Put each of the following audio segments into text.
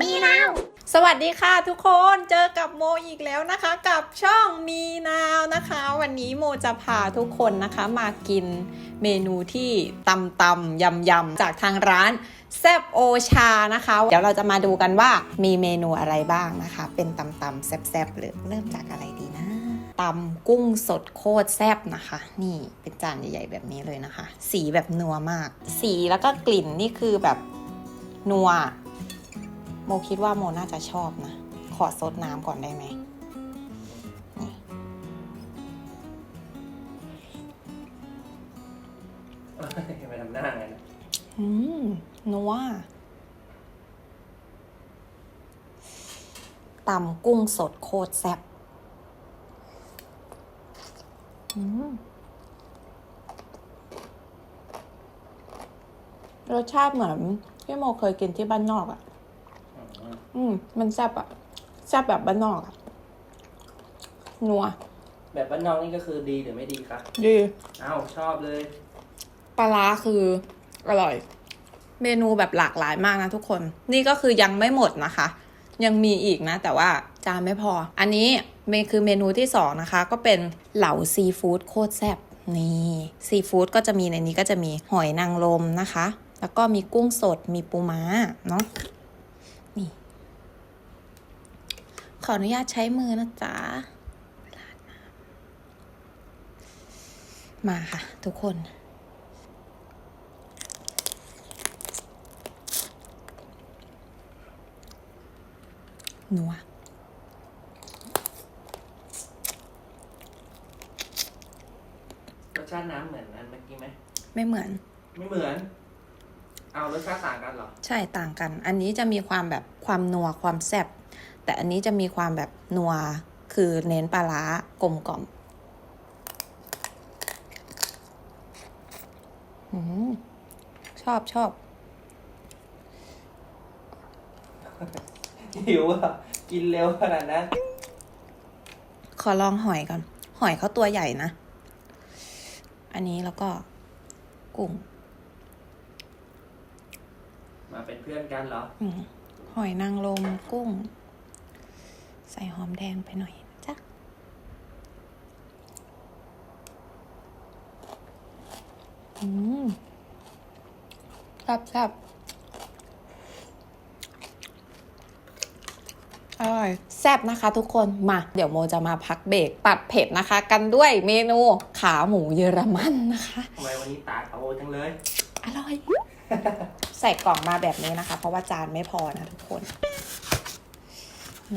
มีนาว สวัสดีค่ะทุกคนเจอกับโมอีกแล้วนะคะ กับช่องมีนาวนะคะ วันนี้โมจะพาทุกคนนะคะมากินเมนูที่ตำตำยำยำจากทางร้านแซบโอชานะคะ เดี๋ยวเราจะมาดูกันว่ามีเมนูอะไรบ้างนะคะ เป็นตำตำแซบๆเลยเริ่มจากอะไรดีนะตำกุ้งสดโคตรแซบนะคะ นี่เป็นจานใหญ่ๆแบบนี้เลยนะคะ สีแบบนัวมาก สีแล้วก็กลิ่นนี่คือแบบนัว โมคิดว่าโมน่าจะชอบนะ ขอซดน้ำก่อนได้ไหมนี่ไปทำหน้าไงนะอืมนัวตำกุ้งสดโคตรแซ่บอืมรสชาติเหมือนที่โมเคยกินที่บ้านนอกอะ่ะ อืมอืม มันแซ่บอะแซ่บแบบบ้านนอกอะนัว แบบบ้านนอกนี่ก็คือดีหรือไม่ดีคะดีเอ้าชอบเลยปลาร้าคืออร่อย เมนูแบบหลากหลายมากนะทุกคน นี่ก็คือยังไม่หมดนะคะ ยังมีอีกนะ แต่ว่าจานไม่พอ อันนี้เมคือเมนูที่สองนะคะ ก็เป็นเหลาซีฟู้ดโคตรแซ่บนี่ซีฟู้ดก็จะมีในนี้ก็จะมีหอยนางรมนะคะ แล้วก็มีกุ้งสดมีปูม้าเนาะนี่ ขออนุญาตใช้มือนะจ๊ะราดน้ำมาค่ะ ทุกคน นัวรสชาติน้ำเหมือนอันเมื่อกี้ไหม ไม่เหมือน ไม่เหมือน เอารสชาติต่างกันเหรอ ใช่ต่างกัน อันนี้จะมีความแบบความนัวความแซ่บ แต่อันนี้จะมีความแบบนัว คือเน้นปลาร้ากลมกล่อมอืมชอบชอบหิวอะ กินเร็วขนาดนั้น ขอลองหอยก่อน หอยเขาตัวใหญ่นะ อันนี้แล้วก็กุ้ง มาเป็นเพื่อนกันเหรออืมหอยนางรมกุ้ง ใส่หอมแดงไปหน่อยนะจ๊ะอืมแซ่บแซ่บอร่อยแซ่บนะคะทุกคนมาเดี๋ยวโมจะมาพักเบรกตัดเผ็ดนะคะ กันด้วยเมนูขาหมูเยอรมันนะคะทำไมวันนี้ตาโตจังเลย อร่อย ใส่กล่องมาแบบนี้นะคะ เพราะว่าจานไม่พอนะทุกคน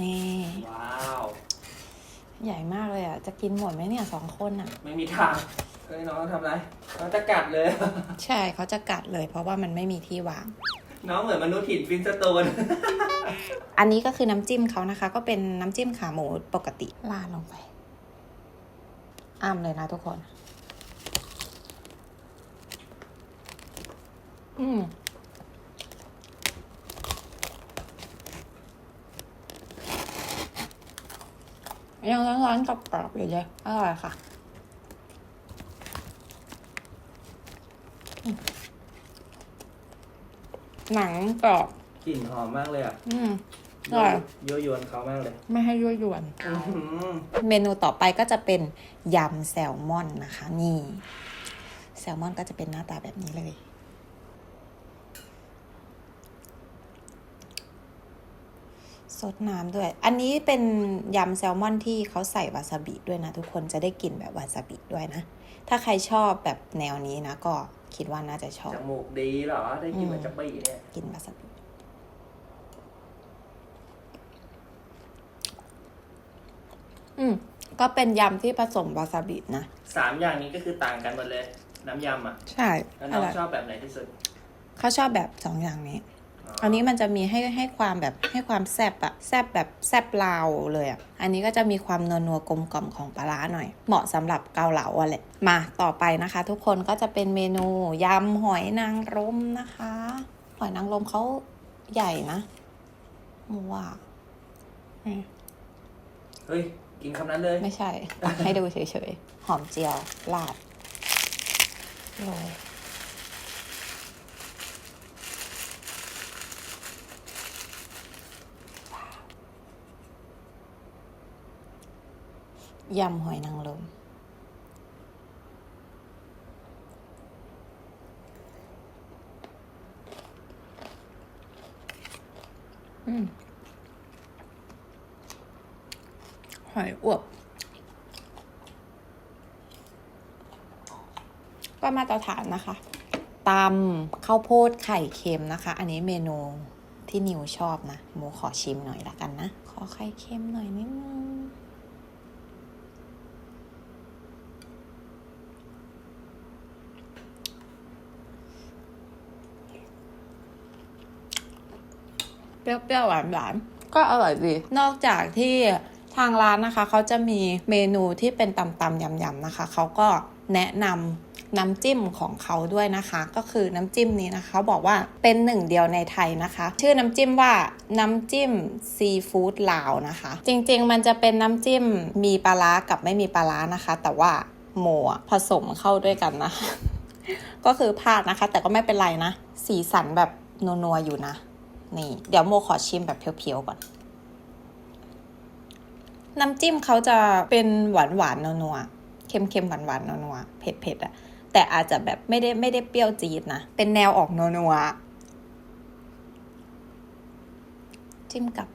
นี่ ว้าว ใหญ่มากเลยอะ จะกินหมดไหมเนี่ยสองคนอะ ไม่มีทางเฮ้ยน้องทำไรน้องจะกัดเลย ใช่เขาจะกัดเลย เพราะว่ามันไม่มีที่วาง น้องเหมือนมนุษย์หินฟินสโตน อันนี้ก็คือน้ำจิ้มเขานะคะ ก็เป็นน้ำจิ้มขาหมูปกติราดลงไปอ้ำเลยนะทุกคน อืม ยังร้อนๆกรอบๆอยู่เลยอร่อยค่ะอืมหนังกรอบ กลิ่นหอมมากเลยอะอืม อร่อย ยั่วยวนเขามากเลย ไม่ให้ยั่วยวน อื้อหือเมนูต่อไปก็จะเป็นยำแซลมอนนะคะ นี่ แซลมอนก็จะเป็นหน้าตาแบบนี้เลย สดน้ำด้วย อันนี้เป็นยำแซลมอนที่เขาใส่วาซาบิด้วยนะ ทุกคนจะได้กลิ่นแบบวาซาบิด้วยนะ ถ้าใครชอบแบบแนวนี้นะ ก็คิดว่าน่าจะชอบ จมูกดีเหรอ ได้กินอืมมันจะปีเนี่ยกลินวาซาบิ อืม ก็เป็นยำที่ผสมวาซาบินะ สามอย่างนี้ก็คือต่างกันหมดเลย น้ำยำอะ ใช่แล้วอน้องร่อยชอบแบบไหนที่สุด เขาชอบแบบสองอย่างนี้ อันนี้มันจะมีให้ให้ความแบบให้ความแซบอะแซบแบบแซบลาวเลยอะอันนี้ก็จะมีความนัวนัวๆกลมกล่อมของปลาร้าหน่อย เหมาะสำหรับเกาเหลาอะแหละมาต่อไปนะคะ ทุกคนก็จะเป็นเมนูยำหอยนางรมนะคะ หอยนางรมเขาใหญ่นะว้าวอืมเฮ้ยกินคำนั้นเลย ไม่ใช่ ให้ดูเฉยๆ หอมเจียว ราดโรย ยำหอยนางรมอืมหอยอวบก็มาตรฐานนะคะตำข้าวโพดไข่เค็มนะคะ อันนี้เมนูที่นิวชอบนะโมขอชิมหน่อยละกันนะ ขอไข่เค็มหน่อยนิดนึง เปรี้ยวๆหวานๆก็อร่อยดี นอกจากที่ทางร้านนะคะ เขาจะมีเมนูที่เป็นตำๆยำๆนะคะ เขาก็แนะนำน้ำจิ้มของเขาด้วยนะคะ ก็คือน้ำจิ้มนี้นะคะเขาบอกว่าเป็นหนึ่งเดียวในไทยนะคะ ชื่อน้ำจิ้มว่าน้ำจิ้มซีฟู้ดลาวนะคะ จริงๆ มันจะเป็นน้ำจิ้มมีปลาร้ากับไม่มีปลาร้านะคะ แต่ว่าโมอะผสมเข้าด้วยกันนะคะ ก็คือพลาดนะคะ แต่ก็ไม่เป็นไรนะ สีสันแบบนัวๆอยู่นะ นี่ เดี๋ยวโมขอชิมแบบเพียวๆก่อน น้ำจิ้มเขาจะเป็นหวานหวานๆนัวๆเค็มๆหวานหวานๆนัวๆเผ็ดๆอะแต่อาจจะแบบไม่ได้ไม่ได้เปรี้ยวจี๊ดนะ เป็นแนวออกนัวๆจิ้มกับ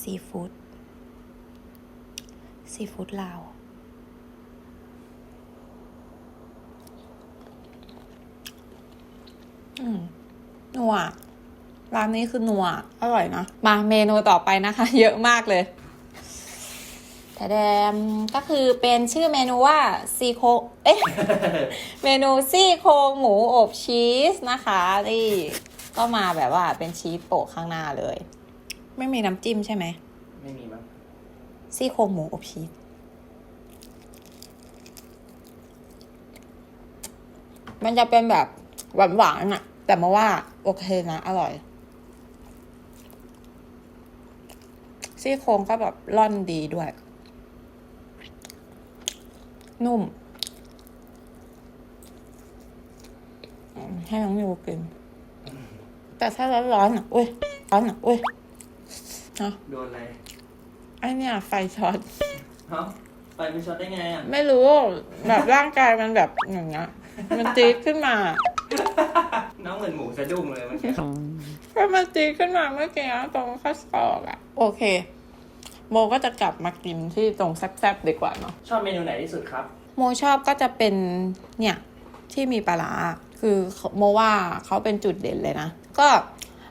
ซีฟู้ดซีฟู้ดลาวอืม นัวร้านนี้คือนัวอร่อยนะ มาเมนูต่อไปนะคะ เยอะมากเลยแต่แดมก็คือเป็นชื่อเมนูว่าซีโครงเอ๊ะเมนูซี่โครงหมูอบชีสนะคะนี่ก็มาแบบว่าเป็นชีสโปะข้างหน้าเลย ไม่มีน้ำจิ้มใช่ไหมไม่มีมั้งซี่โครงหมูอบชีสมันจะเป็นแบบหวานๆอะ แต่มาว่า โอเคนะ อร่อย ซี่โครงก็แบบร่อนดีด้วย นุ่มอืมให้น้องมิวกิน แต่ถ้าร้อนๆอะอุ้ยร้อนอะอุ้ยเนาะโดนอะไรไอเนี่ย ไฟช็อตเอ้าไฟมันช็อตได้ไงอะ ไม่รู้ แบบร่างกายมันแบบอย่างเงี้ยมันจี๊ดขึ้นมา น้องเหมือนหมูสะดุ้งเลยเมันก็มันจี๊ดขึ้นมาเมื่อกี้ตรงข้อศอกอะโอเค โมก็จะกลับมากินที่ตรงแซ่บๆดีกว่าเนาะชอบเมนูไหนที่สุดครับ โมชอบก็จะเป็นเนี่ยที่มีปลาร้าคือโมว่าเขาเป็นจุดเด่นเลยนะ ก็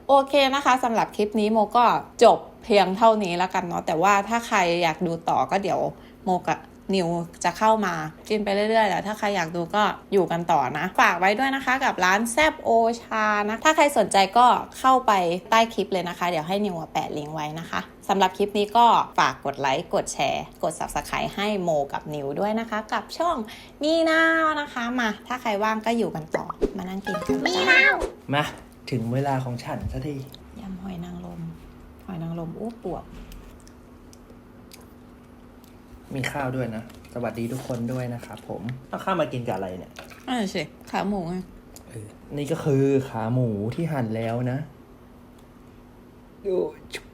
โอเคนะคะสำหรับคลิปนี้โมก็จบเพียงเท่านี้แล้วกันเนาะแต่ว่าถ้าใครอยากดูต่อก็เดี๋ยวโมกับ นิวจะเข้ามากินไปเรื่อยๆแล้วถ้าใครอยากดูก็อยู่กันต่อนะ ฝากไว้ด้วยนะคะกับร้านแซบโอชานะ ถ้าใครสนใจก็เข้าไปใต้คลิปเลยนะคะ เดี๋ยวให้นิวอะแปะลิงก์ไว้นะคะสำหรับคลิปนี้ก็ฝากกดไลค์ กดแชร์ กด subscribe ให้โมกับนิวด้วยนะคะ กับช่องมีนาวนะคะมา ถ้าใครว่างก็อยู่กันต่อมานั่งกินกันมีนาวมา ถึงเวลาของฉันสักทียำหอยนางรมหอยนางรมอู้ปวบ มีข้าวด้วยนะ สวัสดีทุกคนด้วยนะครับผมเอาข้าวมากินกับอะไรเนี่ยอ่าสิขาหมูไงเออนี่ก็คือขาหมูที่หั่นแล้วนะดูชุบ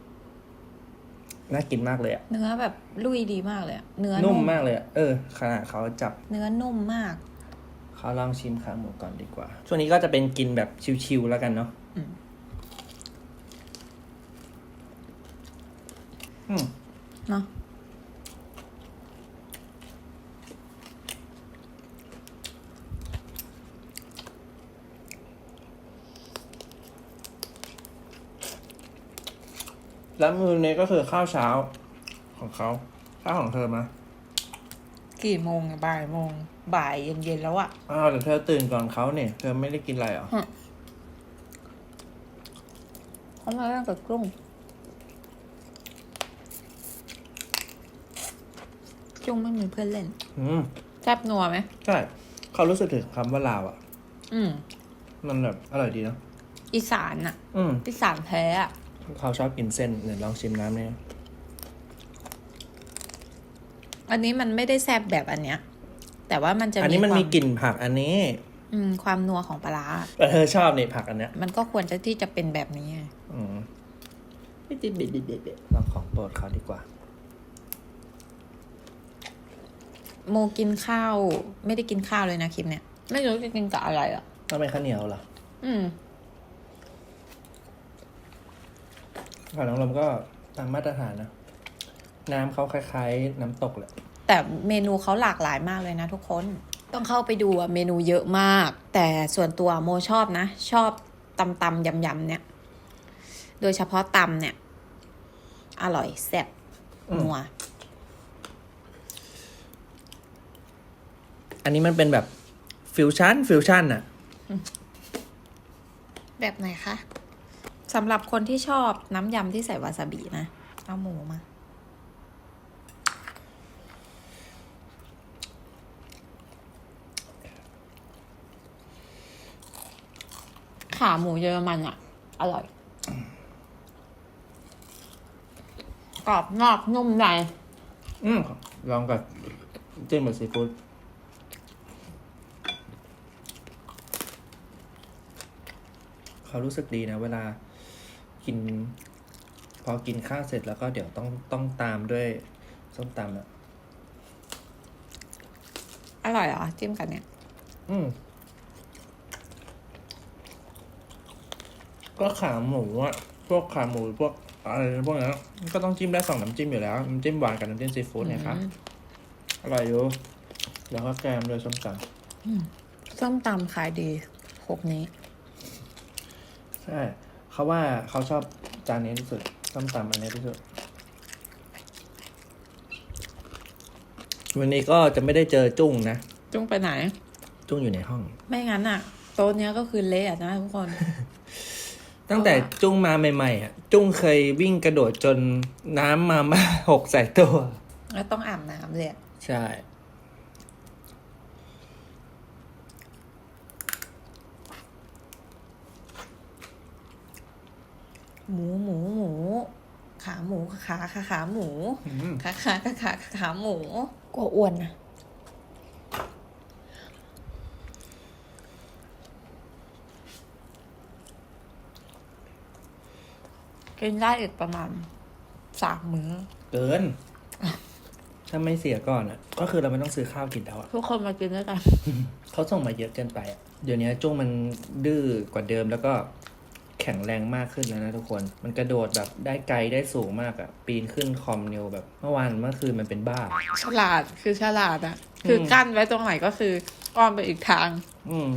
น่ากินมากเลยอะเนื้อแบบลุยดีมากเลยอะเนื้อนุ่มมากเลยอะเออขนาดเขาจับเนื้อนุ่มมาก เขาลองชิมขาหมูก่อนดีกว่า ช่วงนี้ก็จะเป็นกินแบบชิวๆแล้วกันเนาะอืมอืมเนาะ แล้วมือนี้ก็คือข้าวเช้าของเขาข้าวของเธอมากี่โมงอะบ่ายโมง บ่ายเย็นๆแล้วอะอ้าวแต่เธอตื่นก่อนเขาเนี่ย เธอไม่ได้กินอะไรเหรอเขามาเล่นกับกุ้งจุ้งไม่มีเพื่อนเล่นอืมแซ่บนัวไหมใช่เขารู้สึกถึงคำว่าลาวอะอืมมันแบบอร่อยดีเนาะอีสานอะอืมอีสานแท้อะ เขาชอบกินเส้นเดี๋ยวลองชิมน้ำเนี่ยอันนี้มันไม่ได้แซ่บแบบอันเนี้ย แต่ว่ามันจะอันนี้มันความีกลิ่นผักอันนี้ อืม ความนัวของปลาร้าแต่เธอชอบนี่ผักอันเนี้ย มันก็ควรจะที่จะเป็นแบบนี้ไงอืมเด็ดเด็ดเด็ดเด็ดลองของโปรดเขาดีกว่าโมกินข้าว ไม่ได้กินข้าวเลยนะคลิปเนี้ย ไม่รู้จะกินกับอะไรอะต้องเป็นข้าวเหนียวเหรออืม ขนมลมก็ตามมาตรฐานนะ น้ำเขาคล้ายๆ น้ำตกแหละ แต่เมนูเขาหลากหลายมากเลยนะทุกคน ต้องเข้าไปดูอะเมนูเยอะมาก แต่ส่วนตัวโมชอบนะ ชอบตำตำๆยำยำๆเนี่ย โดยเฉพาะตำเนี่ย อร่อยแซ่บอืม นัว อันนี้มันเป็นแบบฟิวชั่นฟิวชั่นอะแบบไหนคะ สำหรับคนที่ชอบน้ำยำที่ใส่วาซาบินะ เอาหมูมา ขาหมูเยอรมันอะ อร่อย กรอบนอกนุ่มใน อืมลองกับจิ้มกับซีฟู้ดเขารู้สึกดีนะเวลา กิน พอกินข้าวเสร็จแล้วก็เดี๋ยวต้องต้องตามด้วยส้มตำอะอร่อยเหรอ จิ้มกันเนี่ย อืม ก็ขาหมูอะพวกขาหมูพวกอะไรพวกนั้นก็ต้องจิ้มได้สองน้ำจิ้มอยู่แล้วน้ำจิ้มหวานกับน้ำจิ้มซีฟู้ดเนี่ยครับอืม อร่อยอยู่แล้วก็แกมด้วยส้มตส้มตำขายดีพวกนี้ำใช่ เขาว่าเขาชอบจานนี้ที่สุดส้มตำอันนี้ที่สุด วันนี้ก็จะไม่ได้เจอจุ้งนะ จุ้งไปไหน จุ้งอยู่ในห้อง ไม่งั้นอะ โต๊ะเนี้ยก็คือเละอะนะทุกคน ตั้งแต่จุ้งมาใหม่ๆอะ จุ้งเคยวิ่งกระโดดจนน้ำมามาหกใส่ตัว แล้วต้องอาบน้ำเลยอะใช่ หมูหมูหมู ขาหมูขาขาขาหมูอืมขาขาขาขาขาหมูกลัวอ้วนนะกินได้อีกประมาณสามมื้อ เกิน ถ้าไม่เสียก่อนอะ ก็คือเราไม่ต้องซื้อข้าวกินแล้วอะ ทุกคนมากินด้วยกัน เขาส่งมาเยอะเกินไปอะเดี๋ยวนี้จุ้งมันดื้อกว่าเดิมแล้วก็ แข็งแรงมากขึ้นแล้วนะทุกคน มันกระโดดแบบได้ไกลได้สูงมากอะปีนขึ้นคอมนิวแบบเมื่อวานเมื่อคืนมันเป็นบ้า ฉลาดคือฉลาดอะคืออมกั้นไว้ตรงไหนก็คืออ้อมไปอีกทาง อืม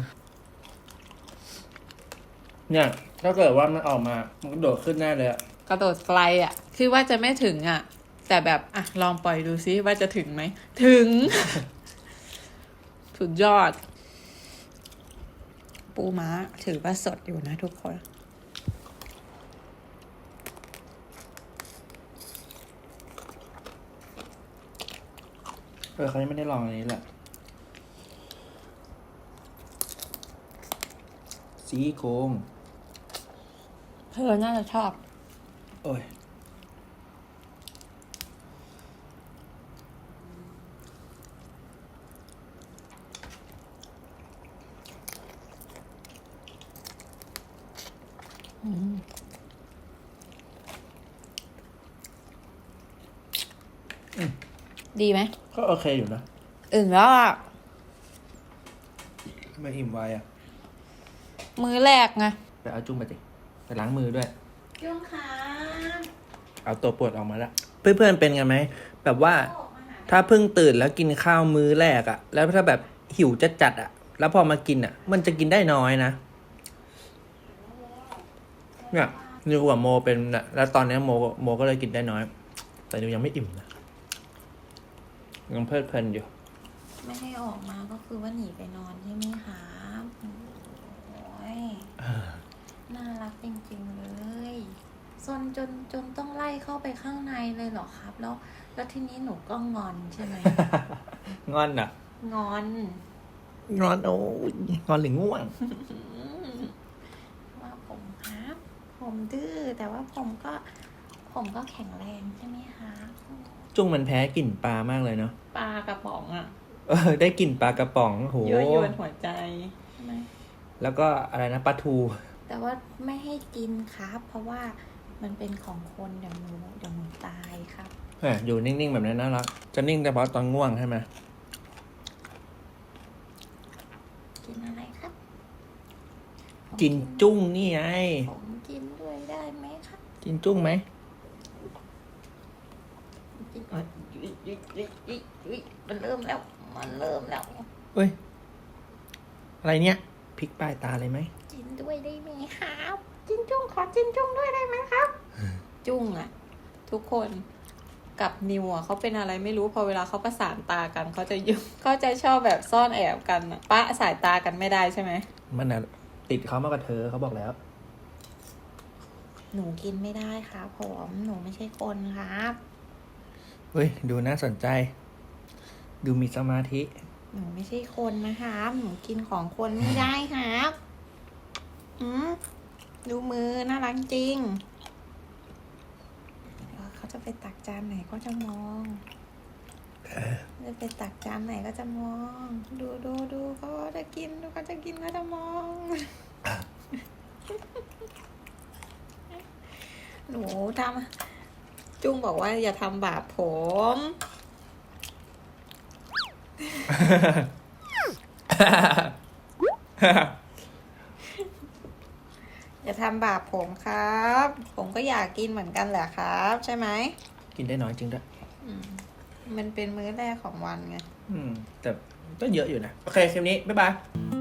เนี่ยถ้าเกิดว่ามันออกมา มันก็โดดขึ้นแน่เลยอะกระโดดไกลอะคือว่าจะไม่ถึงอะแต่แบบอะลองปล่อยดูซิว่าจะถึงไหม ถึง สุดยอด ปูม้าถือว่าสดอยู่นะทุกคน เออเขายังไม่ได้ลองอันนี้แหละสีโครงเธอน่าจะชอบ โอ้ย ดีไหม ก็โอเคอยู่นะอื่นแล้วอะทำไมอิ่มไวอะมือแรกไงไปเอาจุ้งมาสิไปล้างมือด้วย จุ้งขาเอาตัวปวดออกมาละเพื่อนๆเป็นกันไหมแบบว่า ถ้าเพิ่งตื่นแล้วกินข้าวมื้อแรกอะแล้วถ้าแบบหิวจัดจัดๆอะแล้วพอมากินอะมันจะกินได้น้อยนะเนี่ยนิวกับโมเป็นน่ะแล้วตอนนี้โมโมก็เลยกินได้น้อย แต่นิวยังไม่อิ่มนะ ยังเพลิดเพลินอยู่ ไม่ให้ออกมาก็คือว่าหนีไปนอนใช่ไหมคะโอ้ยน่ารักจริงๆเลยซนจนจนต้องไล่เข้าไปข้างในเลยเหรอครับ แล้ว แล้วทีนี้หนูก็งอนใช่ไหมงอนอะงอน งอนโอ้ยงอนหรือง่วง ว่าผมครับ ผมดื้อแต่ว่าผมก็ ผมก็แข็งแรงใช่ไหมคะ จุงมันแพ้กลิ่นปลามากเลยเนาะปลากระป๋องอะได้กลิ่นปลากระป๋องโหเยอะยวนหัวใจใช่ไหมแล้วก็อะไรนะปลาทู แต่ว่าไม่ให้กินครับ เพราะว่ามันเป็นของคนเดี๋ยวหนูเดี๋ยวหนูตายครับเอออยู่นิ่งๆแบบนี้น่ารัก จะนิ่งแต่พอตอนง่วงใช่ไหมกินอะไรครับกินจุ้งนี่ไงผมกินด้วยได้ไหมครับ กินจุ้งไหม ยอุ๊ยอุ๊ยอุ๊ยอุ๊ยมันเริ่มแล้ว มันเริ่มแล้ว เอ้ย อะไรเนี่ยพลิกปลายตาเลยไหม กินด้วยได้ไหมครับ จินจุ้งขอจินจุ้งด้วยได้ไหมครับ จุ้งอะทุกคนกับนิวอะเขาเป็นอะไรไม่รู้พอเวลาเขาประสานตากันเขาจะยุ่งเขาจะชอบแบบซ่อนแอบกันอะปะสายตากันไม่ได้ใช่ไหมมันน่ะติดเขามากกว่าเธอเขาบอกแล้ว หนูกินไม่ได้ครับผมหนูไม่ใช่คนครับ เฮ้ย ดูน่าสนใจ ดูมีสมาธิหนูไม่ใช่คนนะครับหนูกินของคนไม่ได้ครับอืมดูมือน่ารักจริง เขาจะไปตักจานไหนก็จะมองจะไปตักจานไหนก็จะมอง ดูดูดูเขาจะกินดูเขาจะกินก็จะมอง หนูทำ จุ้งบอกว่าอย่าทำบาปผม อย่าทำบาปผมครับ ผมก็อยากกินเหมือนกันแหละครับ ใช่ไหม กินได้น้อยจริงด้วยอืมมันเป็นมื้อแรกของวันไง อืม แต่ก็เยอะอยู่นะ โอเคคลิปนี้ บ๊ายบาย